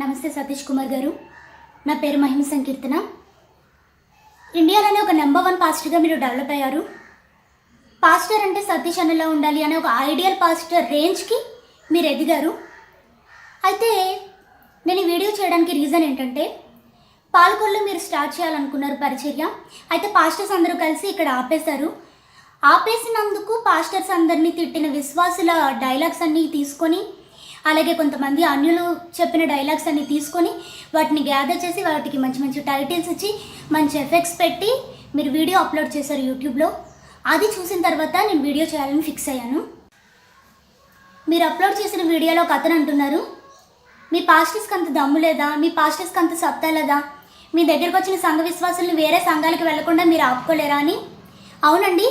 నమస్తే సతీష్ కుమార్ గారు. నా పేరు మహిమ సంకీర్తన. ఇండియాలోనే ఒక నెంబర్ వన్ పాస్టర్గా మీరు డెవలప్ అయ్యారు. పాస్టర్ అంటే సతీష్ అన్నలా ఉండాలి అనే ఒక ఐడియల్ పాస్టర్ రేంజ్కి మీరు ఎదిగారు. అయితే నేను ఈ వీడియో చేయడానికి రీజన్ ఏంటంటే పాలకొల్లు మీరు స్టార్ట్ చేయాలనుకున్నారు పరిచర్య. అయితే పాస్టర్స్ అందరూ కలిసి ఇక్కడ ఆపేశారు. ఆపేసినందుకు పాస్టర్స్ అందరినీ తిట్టిన విశ్వాసుల డైలాగ్స్ అన్నీ తీసుకొని అలాగే కొంతమంది అన్యులు చెప్పిన డైలాగ్స్ అన్ని తీసుకొని వాటిని గ్యాదర్ చేసి వాటికి మంచి మంచి టైటిల్స్ ఇచ్చి మంచి ఎఫెక్ట్స్ పెట్టి మీరు వీడియో అప్లోడ్ చేశారు యూట్యూబ్లో అది చూసిన తర్వాత నేను వీడియో చేయాలని ఫిక్స్ అయ్యాను. మీరు అప్లోడ్ చేసిన వీడియోలో ఒక అతను అంటున్నారు మీ పాస్టర్స్కి అంత దమ్ము లేదా? మీ పాస్టర్స్కి అంత సత్తా లేదా? మీ దగ్గరకు వచ్చిన సంఘ విశ్వాసుల్ని వేరే సంఘాలకు వెళ్ళకుండా మీరు ఆపుకోలేరా అని? అవునండి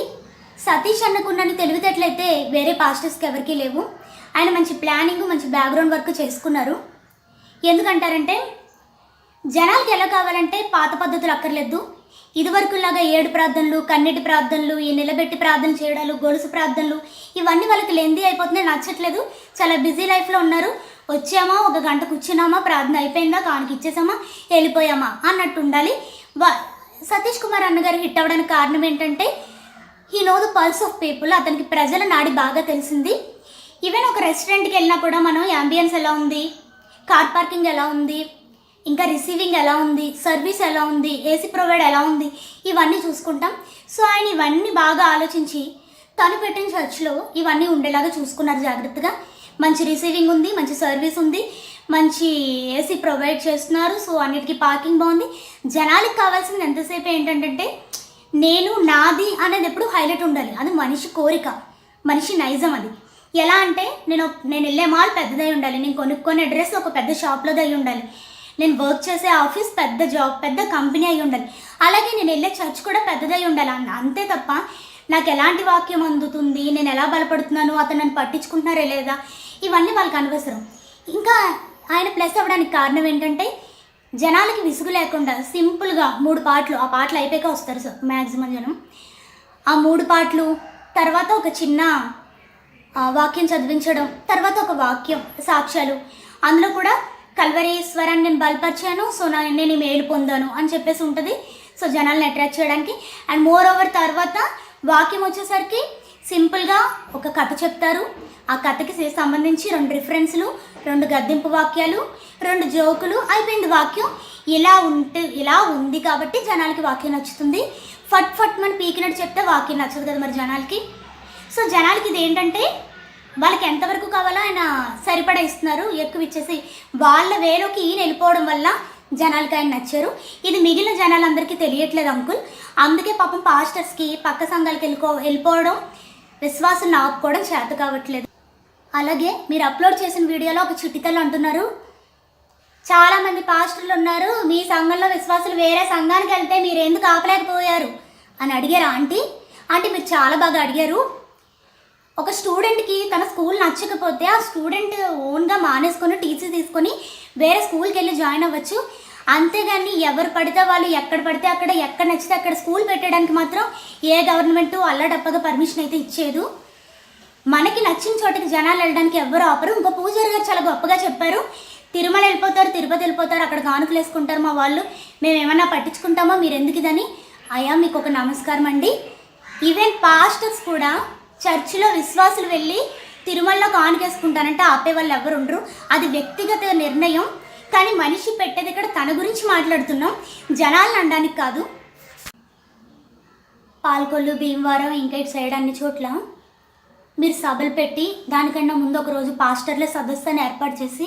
సతీష్ అన్నకున్నని తెలివితేటలైతే వేరే పాస్టర్స్కి ఎవరికీ లేవు. ఆయన మంచి ప్లానింగ్ మంచి బ్యాక్గ్రౌండ్ వర్క్ చేసుకున్నారు. ఎందుకంటారంటే జనాలకి ఎలా కావాలంటే పాత పద్ధతులు అక్కర్లేదు. ఇదివరకులాగా ఏడు ప్రార్థనలు కన్నీటి ప్రార్థనలు ఈ నిలబెట్టి ప్రార్థన చేయడాలు గొలుసు ప్రార్థనలు ఇవన్నీ వాళ్ళకి లెందీ అయిపోతున్నాయి నచ్చట్లేదు. చాలా బిజీ లైఫ్లో ఉన్నారు. వచ్చామా ఒక గంట కూర్చున్నామా ప్రార్థన అయిపోయిందా కానికి ఇచ్చేసామా వెళ్ళిపోయామా అన్నట్టు ఉండాలి. వా సతీష్ కుమార్ అన్నగారు హిట్ అవ్వడానికి కారణం ఏంటంటే ఈ know the pulse of people అతనికి ప్రజల నాడి బాగా తెలిసింది. ఈవెన్ ఒక రెస్టారెంట్కి వెళ్ళినా కూడా మనం యాంబియన్స్ ఎలా ఉంది? కార్ పార్కింగ్ ఎలా ఉంది? ఇంకా రిసీవింగ్ ఎలా ఉంది? సర్వీస్ ఎలా ఉంది? ఏసీ ప్రొవైడ్ ఎలా ఉంది? ఇవన్నీ చూసుకుంటాం. సో ఆయన ఇవన్నీ బాగా ఆలోచించి తను పెట్టిన చర్చ్లో ఇవన్నీ ఉండేలాగా చూసుకున్నారు జాగ్రత్తగా. మంచి రిసీవింగ్ ఉంది మంచి సర్వీస్ ఉంది మంచి ఏసీ ప్రొవైడ్ చేస్తున్నారు. సో అన్నిటికీ పార్కింగ్ బాగుంది. జనాలకి కావాల్సింది ఎంతసేపు ఏంటంటే నేను నాది అనేది ఎప్పుడు హైలైట్ ఉండాలి. అది మనిషి కోరిక మనిషి నైజం అది. ఎలా అంటే నేను నేను వెళ్ళే మాల్ పెద్దదై ఉండాలి. నేను కొనుక్కునే డ్రెస్ ఒక పెద్ద షాప్లోది అయి ఉండాలి. నేను వర్క్ చేసే ఆఫీస్ పెద్ద జాబ్ పెద్ద కంపెనీ అయి ఉండాలి. అలాగే నేను వెళ్ళే చర్చ్ కూడా పెద్దదై ఉండాలి. అన్న- అంతే తప్ప నాకు ఎలాంటి వాక్యం అందుతుంది? నేను ఎలా బలపడుతున్నాను? అతను నన్ను పట్టించుకుంటున్నారా లేదా? ఇవన్నీ వాళ్ళకి అనవసరం. ఇంకా ఆయన ప్లస్ అవ్వడానికి కారణం ఏంటంటే జనాలకి విసుగు లేకుండా సింపుల్గా మూడు పాటలు ఆ పాటలు అయిపోయాక వస్తారు సార్ మ్యాక్సిమం జనం. ఆ మూడు పాటలు తర్వాత ఒక చిన్న వాక్యం చదివించడం తర్వాత ఒక వాక్యం సాక్ష్యాలు. అందులో కూడా కల్వరేశ్వరాన్ని నేను బలపరిచాను సో నా నేను మేలు పొందాను అని చెప్పేసి ఉంటుంది. సో జనాల్ని అట్రాక్ట్ చేయడానికి. అండ్ మోర్ ఓవర్ తర్వాత వాక్యం వచ్చేసరికి సింపుల్గా ఒక కథ చెప్తారు. ఆ కథకి సంబంధించి రెండు రిఫరెన్స్లు రెండు గద్దింపు వాక్యాలు రెండు జోకులు అయిపోయింది వాక్యం. ఇలా ఉంటే ఇలా ఉంది కాబట్టి జనాలకి వాక్యం నచ్చుతుంది. ఫట్ ఫట్ మన పీకినట్టు చెప్తే వాక్యం నచ్చదు కదా మరి జనాలకి. సో జనాలకి ఇది ఏంటంటే వాళ్ళకి ఎంతవరకు కావాలో ఆయన సరిపడా ఇస్తున్నారు. ఎక్కువ ఇచ్చేసి వాళ్ళ వేలోకి ఈయన వెళ్ళిపోవడం వల్ల జనాలకి ఆయన నచ్చారు. ఇది మిగిలిన జనాలందరికీ తెలియట్లేదు అంకుల్. అందుకే పాపం పాస్టర్స్కి పక్క సంఘాలకి వెళ్ళిపో వెళ్ళిపోవడం విశ్వాసం ఆపుకోవడం చేత కావట్లేదు. అలాగే మీరు అప్లోడ్ చేసిన వీడియోలో ఒక చిట్టితలు అంటున్నారు. చాలామంది పాస్టర్లు ఉన్నారు మీ సంఘంలో విశ్వాసులు వేరే సంఘానికి వెళ్తే మీరు ఎందుకు ఆపలేకపోయారు? అని అడిగారు ఆంటీ. ఆంటీ మీరు చాలా బాగా అడిగారు. ఒక స్టూడెంట్కి తన స్కూల్ నచ్చకపోతే ఆ స్టూడెంట్ ఓన్గా మానేసుకొని టీసీ తీసుకొని వేరే స్కూల్కి వెళ్ళి జాయిన్ అవ్వచ్చు. అంతేగాని ఎవరు పడితే వాళ్ళు ఎక్కడ పడితే అక్కడ ఎక్కడ నచ్చితే అక్కడ స్కూల్ పెట్టడానికి మాత్రం ఏ గవర్నమెంట్ అల్లడప్పగా పర్మిషన్ అయితే ఇచ్చేదు. మనకి నచ్చిన చోటికి జనాలు వెళ్ళడానికి ఎవ్వరు ఆపరు. ఇంకో పూజారి గారు చాలా గొప్పగా చెప్పారు. తిరుమల వెళ్ళిపోతారు తిరుపతి వెళ్ళిపోతారు అక్కడ కానుకలు వేసుకుంటారు మా వాళ్ళు. మేము ఏమన్నా పట్టించుకుంటామా? మీరు ఎందుకు ఇదని? అయ్యా మీకు ఒక నమస్కారం అండి. ఈవెన్ పాస్టర్స్ కూడా చర్చిలో విశ్వాసులు వెళ్ళి తిరుమలలో కానుకేసుకుంటారంటే ఆపే వాళ్ళు ఎవరు ఉండరు అది వ్యక్తిగత నిర్ణయం. కానీ మనిషి పెట్టేది ఇక్కడ తన గురించి మాట్లాడుతున్నాం. జనాలను అనడానికి కాదు. పాల్కొల్లు భీమవరం ఇంకా ఇటు సైడ్ అన్ని చోట్ల మీరు సభలు పెట్టి దానికన్నా ముందు ఒక రోజు పాస్టర్ల సదస్సుని ఏర్పాటు చేసి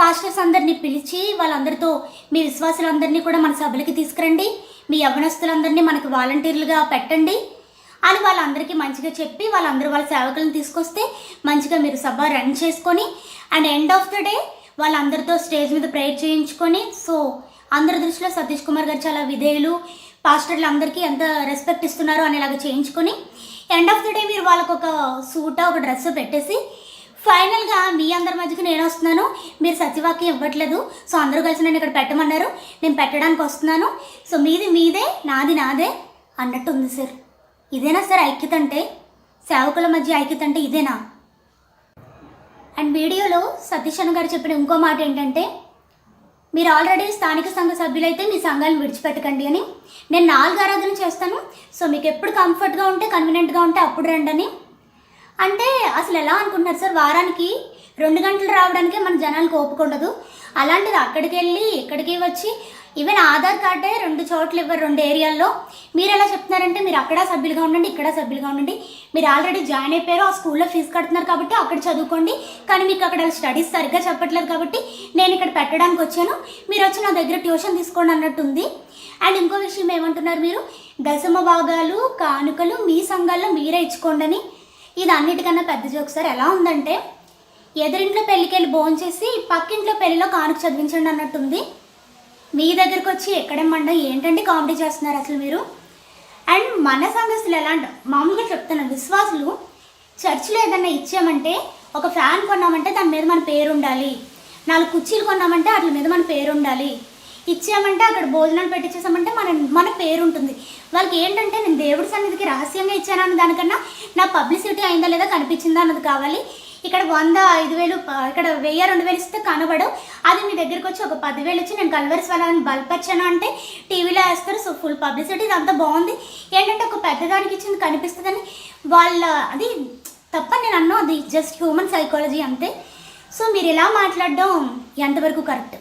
పాస్టర్స్ అందరినీ పిలిచి వాళ్ళందరితో మీ విశ్వాసులందరినీ కూడా మన సభలకి తీసుకురండి. మీ యవనస్తులందరినీ మనకు వాలంటీర్లుగా పెట్టండి. అని వాళ్ళందరికీ మంచిగా చెప్పి వాళ్ళందరూ వాళ్ళ సేవకులను తీసుకొస్తే మంచిగా మీరు సభ రన్ చేసుకొని and end of the day వాళ్ళందరితో స్టేజ్ మీద ప్రేయర్ చేయించుకొని సో అందరి దృష్టిలో సతీష్ కుమార్ గారు చాలా విధేయులు పాస్టర్లు అందరికీ ఎంత రెస్పెక్ట్ ఇస్తున్నారో అనేలాగా చేయించుకొని ఎండ్ ఆఫ్ ద డే మీరు వాళ్ళకు ఒక సూట ఒక డ్రెస్ పెట్టేసి ఫైనల్గా మీ అందరి మధ్యకి నేను వస్తున్నాను మీరు సత్యవాక్యం ఇవ్వట్లేదు సో అందరూ కలిసి నేను ఇక్కడ పెట్టమన్నారు నేను పెట్టడానికి వస్తున్నాను సో మీది మీదే నాది నాదే అన్నట్టు ఉంది సార్ ఇదేనా సార్ ఐక్యత అంటే సేవకుల మధ్య ఐక్యత అంటే ఇదేనా? అండ్ వీడియోలో సతీష్ అన్న గారు చెప్పిన ఇంకో మాట ఏంటంటే మీరు ఆల్రెడీ స్థానిక సంఘ సభ్యులైతే మీ సంఘాలను విడిచిపెట్టకండి అని. నేను నాలుగు ఆరాధన చేస్తాను సో మీకు ఎప్పుడు కంఫర్ట్గా ఉంటే కన్వీనియంట్గా ఉంటే అప్పుడు రండి అని అంటే అసలు ఎలా అనుకుంటున్నారు సార్? వారానికి రెండు గంటలు రావడానికే మన జనాలకు ఓపుకుండదు ఉండదు. అలాంటిది అక్కడికి వెళ్ళి ఇక్కడికి వచ్చి ఈవెన్ ఆధార్ కార్డే రెండు చోట్ల ఇవ్వరు రెండు ఏరియాల్లో. మీరు ఎలా చెప్తున్నారంటే మీరు అక్కడ సభ్యులుగా ఉండండి ఇక్కడ సభ్యులుగా ఉండండి. మీరు ఆల్రెడీ జాయిన్ అయిపోయారు ఆ స్కూల్లో ఫీజు కడుతున్నారు కాబట్టి అక్కడ చదువుకోండి. కానీ మీకు అక్కడ స్టడీస్ సరిగ్గా చెప్పట్లేదు కాబట్టి నేను ఇక్కడ పెట్టడానికి వచ్చాను. మీరు వచ్చి నా దగ్గర ట్యూషన్ తీసుకోండి అన్నట్టుంది అండ్ ఇంకో విషయం ఏమంటున్నారు మీరు? దశమ భాగాలు కానుకలు మీ సంఘాల్లో మీరే ఇచ్చుకోండి అని ఇది అన్నిటికన్నా పెద్ద జోక్ సార్. ఎలా ఉందంటే ఎదురింట్లో పెళ్ళికి వెళ్ళి భోంచేసి పక్కింట్లో పెళ్ళిలో కానుక చదివించండి అన్నట్టుంది మీ దగ్గరకు వచ్చి ఎక్కడేమండ ఏంటంటే కామెడీ చేస్తున్నారు అసలు మీరు? అండ్ మన సంఘస్థులు ఎలా అంటే మామూలుగా చెప్తాను విశ్వాసులు చర్చిలో ఏదన్నా ఇచ్చామంటే ఒక ఫ్యాన్ కొన్నామంటే దాని మీద మన పేరు ఉండాలి. నాలుగు కుర్చీలు కొన్నామంటే వాటి మీద మన పేరు ఉండాలి. ఇచ్చామంటే అక్కడ భోజనాలు పెట్టించేసామంటే మన మన పేరు ఉంటుంది. వాళ్ళకి ఏంటంటే నేను దేవుడి సన్నిధికి రహస్యంగా ఇచ్చాను అన్న దానికన్నా నా పబ్లిసిటీ అయిందా లేదా కనిపించిందా అన్నది కావాలి. ఇక్కడ వంద ఐదు వేలు ఇక్కడ వెయ్యి రెండు వేలు ఇస్తే కనబడవు అది మీ దగ్గరికి వచ్చి ఒక పదివేలు వచ్చి నేను కల్వర్స్ వాళ్ళని బల్పచ్చాను అంటే టీవీలో వేస్తారు సో ఫుల్ పబ్లిసిటీ ఇదంతా బాగుంది. ఏంటంటే ఒక పెద్దదానికి ఇచ్చింది కనిపిస్తుందని వాళ్ళ అది తప్ప నేను అన్నా అది జస్ట్ హ్యూమన్ సైకాలజీ అంతే. సో మీరు ఇలా మాట్లాడడం ఎంతవరకు కరెక్ట్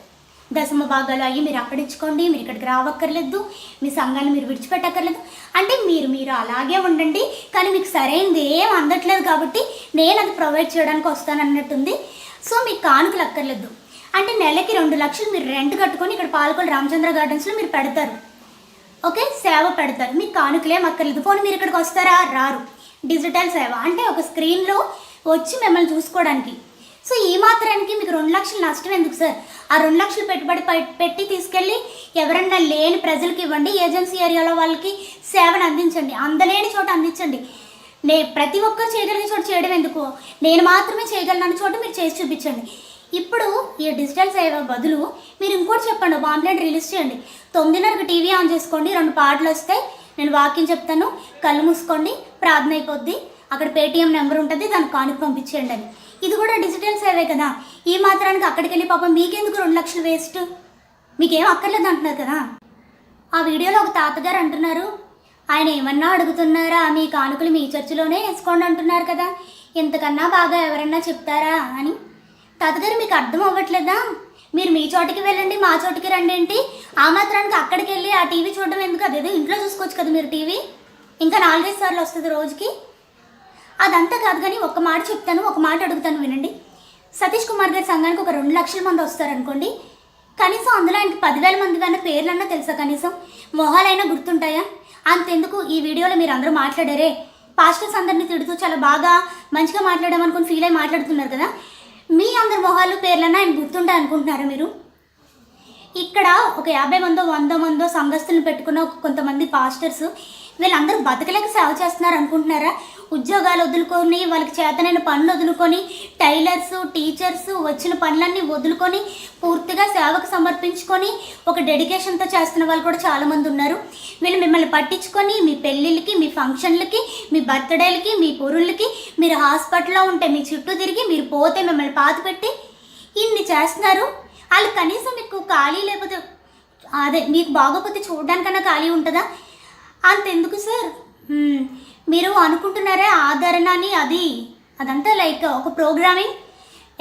దశమ భాగాలు అయ్యి మీరు అక్కడ ఇచ్చుకోండి మీరు ఇక్కడికి రావక్కర్లేదు మీ సంఘాన్ని మీరు విడిచిపెట్టక్కర్లేదు. అంటే మీరు మీరు అలాగే ఉండండి కానీ మీకు సరైనది ఏం అందట్లేదు కాబట్టి నేను అది ప్రొవైడ్ చేయడానికి వస్తాను అన్నట్టుంది. సో మీకు కానుకలు అక్కర్లేదు. అంటే నెలకి రెండు లక్షలు మీరు రెంట్ కట్టుకొని ఇక్కడ పాలకొల్లు రామచంద్ర గార్డెన్స్లో మీరు పెడతారు. ఓకే? సేవ పెడతారు. మీకు కానుకలేం అక్కర్లేదు. పోనీ మీరు ఇక్కడికి వస్తారా? రారు. డిజిటల్ సేవ. అంటే ఒక స్క్రీన్లో వచ్చి మిమ్మల్ని చూసుకోవడానికి. సో ఈ మాత్రానికి మీకు రెండు లక్షలు నష్టం ఎందుకు సార్? ఆ రెండు లక్షలు పెట్టుబడి పెట్టి తీసుకెళ్ళి ఎవరన్నా లేని ప్రజలకు ఇవ్వండి ఏజెన్సీ ఏరియాలో వాళ్ళకి సేవను అందించండి. అందలేని చోట అందించండి. నే ప్రతి ఒక్కరు చేయగలిగే చోట చేయడం ఎందుకు? నేను మాత్రమే చేయగలను చోట మీరు చేసి చూపించండి. ఇప్పుడు ఈ డిజిటల్ సేవ బదులు మీరు ఇంకోటి చెప్పండి ఒక రిలీజ్ చేయండి. తొమ్మిదిన్నరకు టీవీ ఆన్ చేసుకోండి రెండు పాటలు వస్తాయి నేను వాక్యం చెప్తాను కళ్ళు మూసుకోండి ప్రార్థన అయిపోద్ది అక్కడ పేటీఎం నెంబర్ ఉంటుంది దాన్ని కానుక పంపించేయండి అని. ఇది కూడా డిజిటల్ సేవే కదా. ఈ మాత్రానికి అక్కడికి వెళ్ళి పాపం మీకెందుకు రెండు లక్షలు వేస్ట్ మీకేం అక్కర్లేదు అంటున్నారు కదా. ఆ వీడియోలో ఒక తాతగారు అంటున్నారు ఆయన ఏమన్నా అడుగుతున్నారా? మీ కానుకలు మీ చర్చిలోనే వేసుకోండి అంటున్నారు కదా. ఇంతకన్నా బాగా ఎవరన్నా చెప్తారా? అని. తాతగారు మీకు అర్థం అవ్వట్లేదా? మీరు మీ చోటికి వెళ్ళండి మా చోటికి రండి ఏంటి? ఆ మాత్రానికి అక్కడికి వెళ్ళి ఆ టీవీ చూడడం ఎందుకు? అదేదో ఇంట్లో చూసుకోవచ్చు కదా మీరు టీవీ. ఇంకా నాలుగైదు సార్లు వస్తుంది రోజుకి. అదంతా కాదు కానీ ఒక మాట చెప్తాను ఒక మాట అడుగుతాను వినండి. సతీష్ కుమార్ గారి సంఘానికి ఒక రెండు లక్షల మంది వస్తారనుకోండి కనీసం అందులో ఆయనకి పదివేల మంది కన్నా పేర్లన్నా తెలుసా కనీసం? మొహాలైనా గుర్తుంటాయా? అంతెందుకు ఈ వీడియోలో మీరు అందరూ మాట్లాడారే? పాస్టర్స్ అందరినీ తిడుతూ చాలా బాగా మంచిగా మాట్లాడామనుకుని ఫీల్ అయి మాట్లాడుతున్నారు కదా? మీ అందరి మొహాలు పేర్లన్నా ఆయన గుర్తుంటాయి అనుకుంటున్నారా మీరు? ఇక్కడ ఒక యాభై మందో వంద మందో సంఘస్థులను పెట్టుకున్న కొంతమంది పాస్టర్స్ వీళ్ళందరూ బతకలేక సేవ చేస్తున్నారు అనుకుంటున్నారా? ఉద్యోగాలు వదులుకొని వాళ్ళకి చేతనైన పనులు వదులుకొని టైలర్స్ టీచర్స్ వచ్చిన పనులన్నీ వదులుకొని పూర్తిగా సేవకు సమర్పించుకొని ఒక డెడికేషన్తో చేస్తున్న వాళ్ళు కూడా చాలామంది ఉన్నారు. వీళ్ళు మిమ్మల్ని పట్టించుకొని మీ పెళ్ళిళ్ళకి మీ ఫంక్షన్లకి మీ బర్త్డేలకి మీ పొరుళ్ళకి మీరు హాస్పిటల్లో ఉంటే మీ చుట్టూ తిరిగి మీరు పోతే మిమ్మల్ని పాత పెట్టి ఇన్ని చేస్తున్నారు. వాళ్ళు కనీసం మీకు ఖాళీ లేకపోతే అదే మీకు బాగోపోతే చూడడానికన్నా ఖాళీ ఉంటుందా? అంతెందుకు సార్? మీరు అనుకుంటున్నారే ఆదరణ అని అది. అదంతా లైక్ ఒక ప్రోగ్రామింగ్.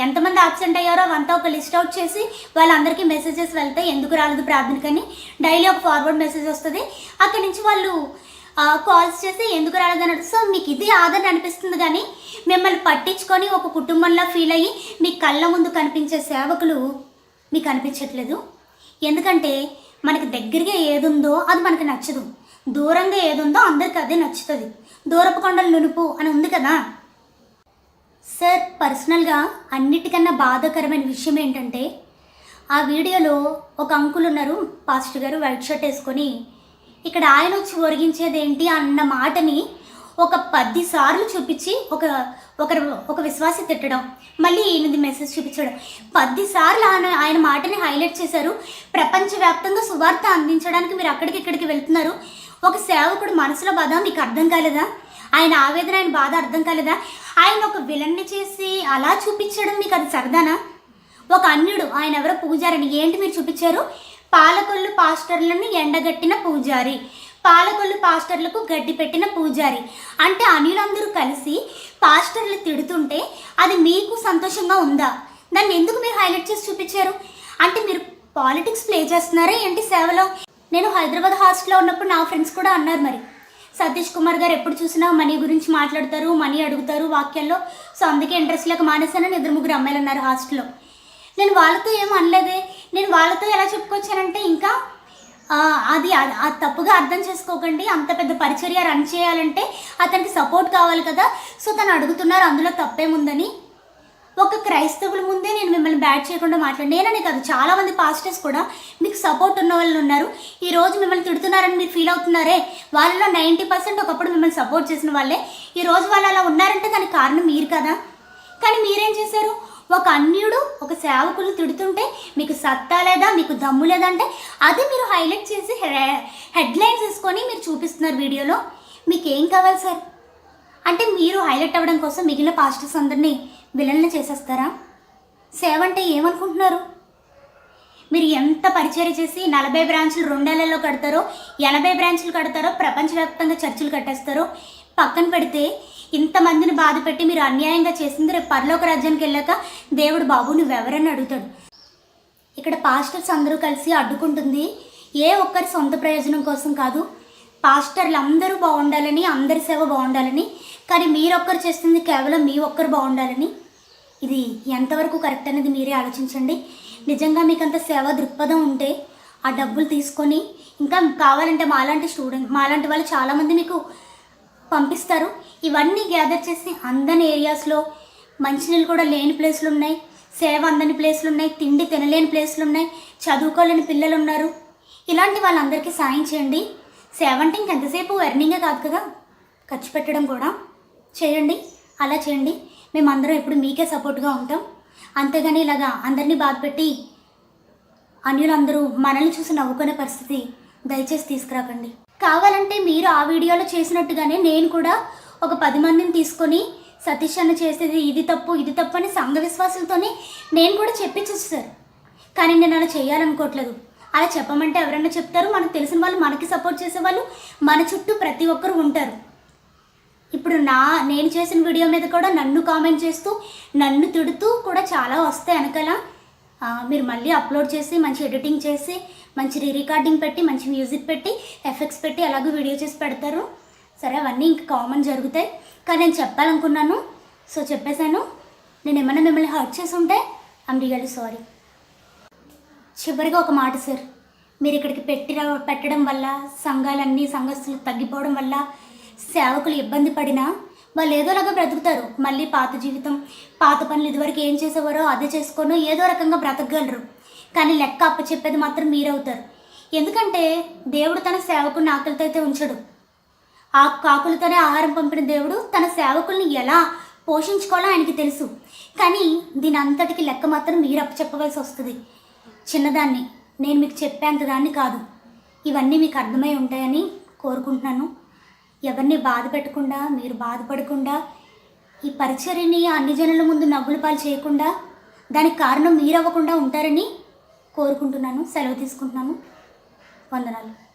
ఎంతమంది ఆబ్సెంట్ అయ్యారో అవంతా ఒక లిస్ట్ అవుట్ చేసి వాళ్ళందరికీ మెసేజెస్ వెళ్తాయి ఎందుకు రాలేదు ప్రార్థనకని డైలీ ఒక ఫార్వర్డ్ మెసేజ్ వస్తుంది. అక్కడి నుంచి వాళ్ళు కాల్స్ చేసి ఎందుకు రాలేదు అన్నట్టు. సో మీకు ఇది ఆదరణ అనిపిస్తుంది కానీ మిమ్మల్ని పట్టించుకొని ఒక కుటుంబంలో ఫీల్ అయ్యి మీ కళ్ళ ముందు కనిపించే సేవకులు మీకు అనిపించట్లేదు. ఎందుకంటే మనకి దగ్గరగా ఏదుందో అది మనకి నచ్చదు. దూరంగా ఏదుందో అందరికి అదే నచ్చుతుంది. దూరపు కొండలు నునుపు అని ఉంది కదా? సార్ పర్సనల్గా అన్నిటికన్నా బాధాకరమైన విషయం ఏంటంటే ఆ వీడియోలో ఒక అంకుల్ ఉన్నారు పాస్టర్ గారు వైట్ షర్ట్ వేసుకొని. ఇక్కడ ఆయన వచ్చి ఒరిగించేది ఏంటి అన్న మాటని ఒక పది సార్లు చూపించి ఒక ఒకరు ఒక విశ్వాసి తిట్టడం మళ్ళీ ఈయనది మెసేజ్ చూపించడం. పది సార్లు ఆయన ఆయన మాటని హైలైట్ చేశారు. ప్రపంచవ్యాప్తంగా సువార్త అందించడానికి మీరు అక్కడికి ఇక్కడికి వెళ్తున్నారు. ఒక సేవకుడు మనసులో బాధ మీకు అర్థం కాలేదా? ఆయన ఆవేదన ఆయన బాధ అర్థం కాలేదా? ఆయన ఒక విలన్ని చేసి అలా చూపించడం మీకు అది సరదానా? ఒక అన్యుడు ఆయన ఎవరో పూజారని ఏంటి మీరు చూపించారు? పాలకొల్లు పాస్టర్లను ఎండగట్టిన పూజారి. పాలకొల్లు పాస్టర్లకు గడ్డి పెట్టిన పూజారి. అంటే అన్యులందరూ కలిసి పాస్టర్లు తిడుతుంటే అది మీకు సంతోషంగా ఉందా? దాన్ని ఎందుకు మీరు హైలైట్ చేసి చూపించారు? అంటే మీరు పాలిటిక్స్ ప్లే చేస్తున్నారా? ఏంటి సేవలో? నేను హైదరాబాద్ హాస్టల్లో ఉన్నప్పుడు నా ఫ్రెండ్స్ కూడా అన్నారు మరి. సతీష్ కుమార్ గారు ఎప్పుడు చూసినా మనీ గురించి మాట్లాడతారు మనీ అడుగుతారు వాక్యాల్లో. సో అందుకే ఇంట్రెస్ట్ లేక మానేశానని ఇద్దరు ముగ్గురు అమ్మాయిలు ఉన్నారు హాస్టల్లో. నేను వాళ్ళతో ఏం అనలేదే. నేను వాళ్ళతో ఎలా చెప్పుకొచ్చానంటే ఇంకా అది అది అది తప్పుగా అర్థం చేసుకోకండి. అంత పెద్ద పరిచర్య రన్ చేయాలంటే అతనికి సపోర్ట్ కావాలి కదా. సో తను అడుగుతున్నారు అందులో తప్పేముందని. ఒక క్రైస్తవుల ముందే నేను మిమ్మల్ని బ్యాట్ చేయకుండా మాట్లాడి నేననే కాదు చాలామంది పాస్టర్స్ కూడా మీకు సపోర్ట్ ఉన్న వాళ్ళు ఉన్నారు ఈ రోజు మిమ్మల్ని తిడుతున్నారని మీరు ఫీల్ అవుతున్నారే? వాళ్ళలో నైంటీ పర్సెంట్ ఒకప్పుడు మిమ్మల్ని సపోర్ట్ చేసిన వాళ్ళే. ఈ రోజు వాళ్ళు అలా ఉన్నారంటే దానికి కారణం మీరు కదా? కానీ మీరేం చేశారు? ఒక అన్యుడు ఒక సేవకులు తిడుతుంటే మీకు సత్తా లేదా మీకు దమ్ము లేదా అంటే అది మీరు హైలైట్ చేసి హెడ్లైన్స్ వేసుకొని మీరు చూపిస్తున్నారు వీడియోలో. మీకు ఏం కావాలి సార్? అంటే మీరు హైలైట్ అవ్వడం కోసం మిగిలిన పాస్టర్స్ అందరినీ విలన్లు చేసేస్తారా? సేవ అంటే ఏమనుకుంటున్నారు? మీరు ఎంత పరిచయం చేసి నలభై బ్రాంచులు రెండేళ్ళలో కడతారో ఎనభై బ్రాంచులు కడతారో ప్రపంచవ్యాప్తంగా చర్చలు కట్టేస్తారో పక్కన పెడితే ఇంతమందిని బాధ పెట్టి మీరు అన్యాయంగా చేసింది రేపు పరలోక రాజ్యానికి వెళ్ళాక దేవుడు బాబు నువ్వెవరని అడుగుతాడు. ఇక్కడ పాస్టర్స్ అందరూ కలిసి అడ్డుకుంటుంది. ఏ ఒక్కరి సొంత ప్రయోజనం కోసం కాదు పాస్టర్లు అందరూ బాగుండాలని అందరి సేవ బాగుండాలని కానీ మీరొక్కరు చేస్తుంది కేవలం మీ ఒక్కరు బాగుండాలని? ఇది ఎంతవరకు కరెక్ట్ అనేది మీరే ఆలోచించండి. నిజంగా మీకు అంత సేవ దృక్పథం ఉంటే ఆ డబ్బులు తీసుకొని ఇంకా కావాలంటే మాలాంటి స్టూడెంట్ మాలాంటి వాళ్ళు చాలామంది మీకు పంపిస్తారు. ఇవన్నీ గ్యాదర్ చేసి అందని ఏరియాస్లో మంచినీళ్ళు కూడా లేని ప్లేస్లు ఉన్నాయి సేవ అందని ప్లేస్లు ఉన్నాయి తిండి తినలేని ప్లేస్లు ఉన్నాయి చదువుకోలేని పిల్లలు ఉన్నారు ఇలాంటి వాళ్ళందరికీ సాయం చేయండి. సేవ ఎంతసేపు ఎర్నింగే కాదు కదా? ఖర్చు పెట్టడం కూడా. చేయండి. అలా చేయండి. మేమందరం ఎప్పుడు మీకే సపోర్ట్గా ఉంటాం. అంతేగాని ఇలాగా అందరినీ బాధ పెట్టి అన్యులందరూ మనల్ని చూసి నవ్వుకునే పరిస్థితి దయచేసి తీసుకురాకండి. కావాలంటే మీరు ఆ వీడియోలో చేసినట్టుగానే నేను కూడా ఒక పది మందిని తీసుకొని సతీష్ అన్న చేసేది ఇది తప్పు ఇది తప్పు అని సంఘ విశ్వాసులతోనే నేను కూడా చెప్పించచ్చు సార్. కానీ నేను అలా చేయాలనుకోవట్లేదు. అలా చెప్పమంటే ఎవరైనా చెప్తారు? మనకు తెలిసిన వాళ్ళు మనకి సపోర్ట్ చేసే వాళ్ళు మన చుట్టూ ప్రతి ఒక్కరు ఉంటారు. ఇప్పుడు నా నేను చేసిన వీడియో మీద కూడా నన్ను కామెంట్ చేస్తూ నన్ను తిడుతూ కూడా చాలా వస్తాయి వెనకాల. మీరు మళ్ళీ అప్లోడ్ చేసి మంచి ఎడిటింగ్ చేసి మంచి రీ రికార్డింగ్ పెట్టి మంచి మ్యూజిక్ పెట్టి ఎఫెక్ట్స్ పెట్టి అలాగే వీడియో చేసి పెడతారు. సరే అవన్నీ ఇంక కామన్ జరుగుతాయి. కానీ నేను చెప్పాలనుకున్నాను. సో చెప్పేశాను. నేను ఏమైనా మిమ్మల్ని హర్ట్ చేసి ఉంటే ఐమ్ రియల్లీ సారీ చివరిగా ఒక మాట సార్. మీరు ఇక్కడికి పెట్టిన పెట్టడం వల్ల సంఘాలన్నీ సంఘస్థులు తగ్గిపోవడం వల్ల సేవకులు ఇబ్బంది పడినా వాళ్ళు ఏదోలాగా బ్రతుకుతారు. మళ్ళీ పాత జీవితం పాత పనులు ఇదివరకు ఏం చేసేవారో అదే చేసుకోనో ఏదో రకంగా బ్రతకగలరు. కానీ లెక్క అప్పచెప్పేది మాత్రం మీరవుతారు. ఎందుకంటే దేవుడు తన సేవకుని ఆకలితో అయితే ఉంచడు. ఆ కాకులతోనే ఆహారం పంపిన దేవుడు తన సేవకుల్ని ఎలా పోషించుకోవాలో ఆయనకి తెలుసు. కానీ దీని అంతటికి లెక్క మాత్రం మీరు అప్పచెప్పవలసి వస్తుంది. చిన్నదాన్ని. నేను మీకు చెప్పేంత దాన్ని కాదు. ఇవన్నీ మీకు అర్థమై ఉంటాయని కోరుకుంటున్నాను. ఎవరిని బాధ పెట్టకుండా మీరు బాధపడకుండా ఈ పరిచర్యని అన్ని జనుల ముందు నవ్వుల పాలు చేయకుండా దానికి కారణం మీరవ్వకుండా ఉంటారని కోరుకుంటున్నాను. సెలవు తీసుకుంటున్నాను. వందనాలు.